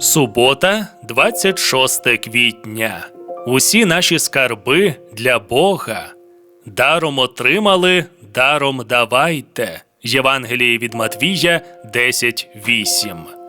Субота, 26 квітня. Усі наші скарби для Бога. Даром отримали, даром давайте. Євангеліє від Матвія 10.8.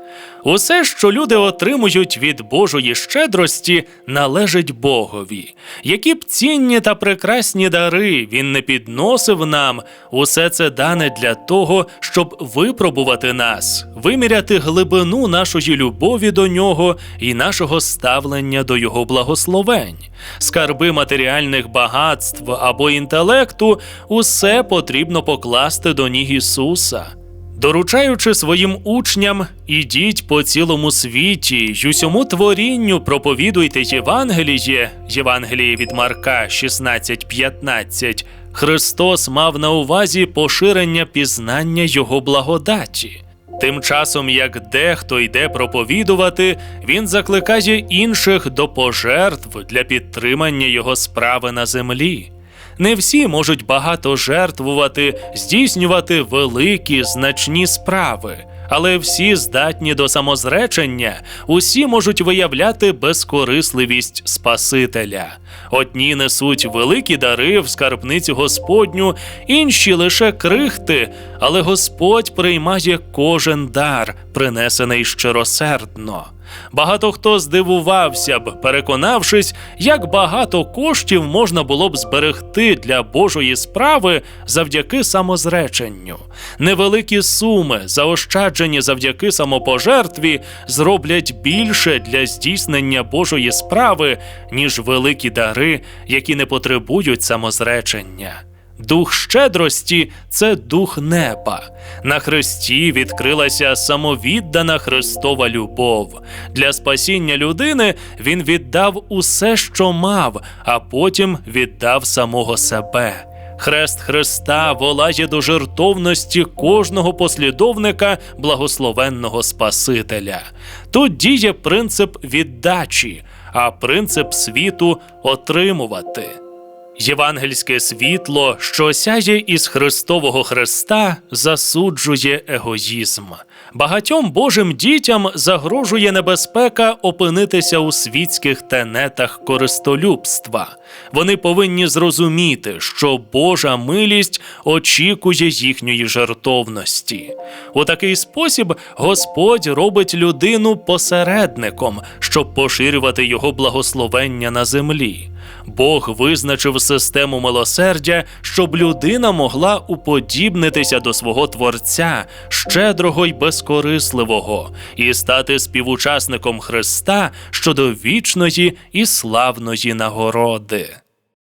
Усе, що люди отримують від Божої щедрості, належить Богові. Які б цінні та прекрасні дари він не підносив нам, усе це дане для того, щоб випробувати нас, виміряти глибину нашої любові до нього і нашого ставлення до його благословень. Скарби матеріальних багатств або інтелекту, усе потрібно покласти до ніг Ісуса. Доручаючи своїм учням, ідіть по цілому світі й усьому творінню проповідуйте Євангеліє, Євангеліє від Марка 16.15, Христос мав на увазі поширення пізнання Його благодаті. Тим часом, як дехто йде проповідувати, він закликає інших до пожертв для підтримання його справи на землі. Не всі можуть багато жертвувати, здійснювати великі значні справи, але всі здатні до самозречення, усі можуть виявляти безкорисливість Спасителя. Одні несуть великі дари в скарбницю Господню, інші лише крихти, але Господь приймає кожен дар, принесений щиросердно. Багато хто здивувався б, переконавшись, як багато коштів можна було б зберегти для Божої справи завдяки самозреченню. Невеликі суми, заощаджені завдяки самопожертві, зроблять більше для здійснення Божої справи, ніж великі дари, які не потребують самозречення. Дух щедрості це дух неба. На Христі відкрилася самовіддана Христова любов. Для спасіння людини він віддав усе, що мав, а потім віддав самого себе. Хрест Христа волає до жертовності кожного послідовника благословенного Спасителя. Тут діє принцип віддачі, а принцип світу отримувати. Євангельське світло, що сяє із Христового Христа, засуджує егоїзм. Багатьом Божим дітям загрожує небезпека опинитися у світських тенетах користолюбства. Вони повинні зрозуміти, що Божа милість очікує їхньої жертовності. У такий спосіб Господь робить людину посередником, щоб поширювати його благословення на землі. Бог визначив систему милосердя, щоб людина могла уподібнитися до свого Творця, щедрого й безкорисливого, і стати співучасником Христа щодо вічної і славної нагороди.